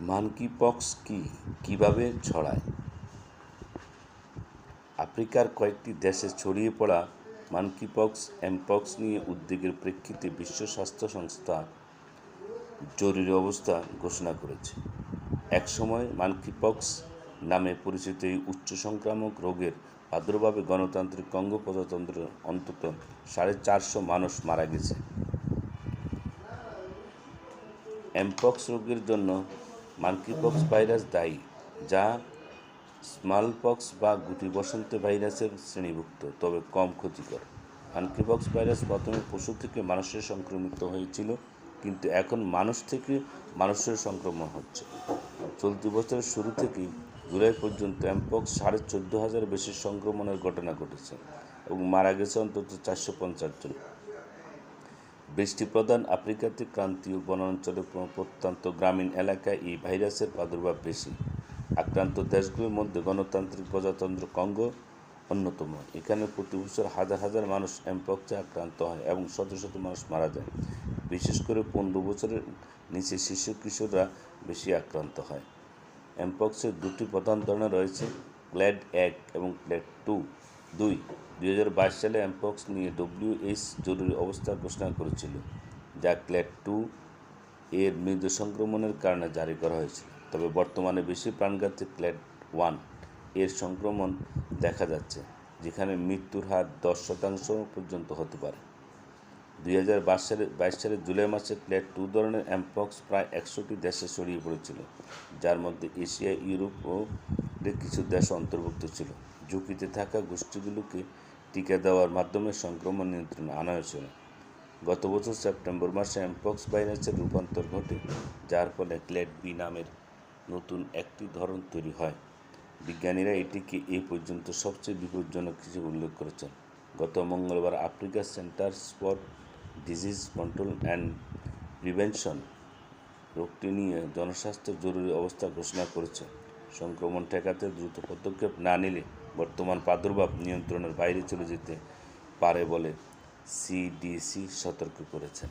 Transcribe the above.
মানকিপক্স কি? কীভাবে ছড়ায়? আফ্রিকার কয়েকটি দেশে ছড়িয়ে পড়া মানকিপক্স এমপক্স নিয়ে উদ্বেগের প্রেক্ষিতে বিশ্ব স্বাস্থ্য সংস্থা জরুরি অবস্থা ঘোষণা করেছে। একসময় মানকিপক্স নামে পরিচিত এই উচ্চ সংক্রামক রোগের প্রাদুর্ভাবে গণতান্ত্রিক কঙ্গো প্রজাতন্ত্রের অন্তত সাড়ে চারশো মানুষ মারা গেছে। এমপক্স রোগের জন্য মানকিপক্স ভাইরাস দায়ী, যা স্মলপক্স বা গুটি বসন্ত ভাইরাসের শ্রেণীভুক্ত, তবে কম ক্ষতিকর। মানকিপক্স ভাইরাস প্রথমে পশু থেকে মানুষের সংক্রমিত হয়েছিল, কিন্তু এখন মানুষ থেকে মানুষের সংক্রমণ হচ্ছে। চলতি বছরের শুরু থেকেই জুলাই পর্যন্ত এমপক্স সাড়ে চোদ্দ হাজার বেশি সংক্রমণের ঘটনা ঘটেছে এবং মারা গেছে অন্তত চারশো পঞ্চাশ জন। বৃষ্টি প্রধান আফ্রিকাতে ক্রান্তীয় বনাঞ্চলে প্র- প্রত্যন্ত গ্রামীণ এলাকায় এই ভাইরাসের প্রাদুর্ভাব বেশি। আক্রান্ত দেশগুলির মধ্যে গণতান্ত্রিক প্রজাতন্ত্র কঙ্গো অন্যতম। এখানে প্রতি বছর হাজার হাজার মানুষ এমপক্সে আক্রান্ত হয় এবং শত শত মানুষ মারা যায়। বিশেষ করে পনেরো বছরের নিচে শিশু কিশোররা বেশি আক্রান্ত হয়। এমপক্সের দুটি প্রধান ধরনের রয়েছে, ক্ল্যাড এক এবং ক্ল্যাড টু। দুই দুই হাজার বাইশ সালে অ্যাম্পক্স নিয়ে ডব্লিউএইচ জরুরি অবস্থা ঘোষণা করেছিল, যা ক্ল্যাড টু এর মৃদু সংক্রমণের কারণে জারি করা হয়েছিল। তবে বর্তমানে বেশি প্রাণঘাতী ক্ল্যাড ওয়ানের সংক্রমণ দেখা যাচ্ছে, যেখানে মৃত্যুর হার দশ শতাংশ পর্যন্ত হতে পারে। দুই হাজার বাইশ সালে, বাইশ সালের জুলাই মাসে ক্ল্যাড টু ধরনের অ্যাম্পক্স প্রায় একশোটি দেশে ছড়িয়ে পড়েছিল, যার মধ্যে এশিয়া, ইউরোপ ও কিছু দেশ অন্তর্ভুক্ত ছিল। ঝুঁকিতে থাকা গোষ্ঠীগুলোকে টিকা দেওয়ার মাধ্যমে সংক্রমণ নিয়ন্ত্রণে আনা হয়েছিল। গত বছর সেপ্টেম্বর মাসে অ্যামপক্স ভাইরাসের রূপান্তর ঘটে, যার ফলে ক্ল্যাড বি নামের নতুন একটি ধরন তৈরি হয়। বিজ্ঞানীরা এটিকে এ পর্যন্ত সবচেয়ে বিপজ্জনক হিসেবে উল্লেখ করেছেন। গত মঙ্গলবার Africa centre for disease control and prevention রোগটি নিয়ে জনস্বাস্থ্য জরুরি অবস্থা ঘোষণা করেছে। সংক্রমণ ঠেকাতে দ্রুত পদক্ষেপ না নিলে বর্তমান প্রাদুর্ভাব নিয়ন্ত্রণের বাইরে চলে যেতে পারে বলে সিডিসি সতর্ক করেছেন।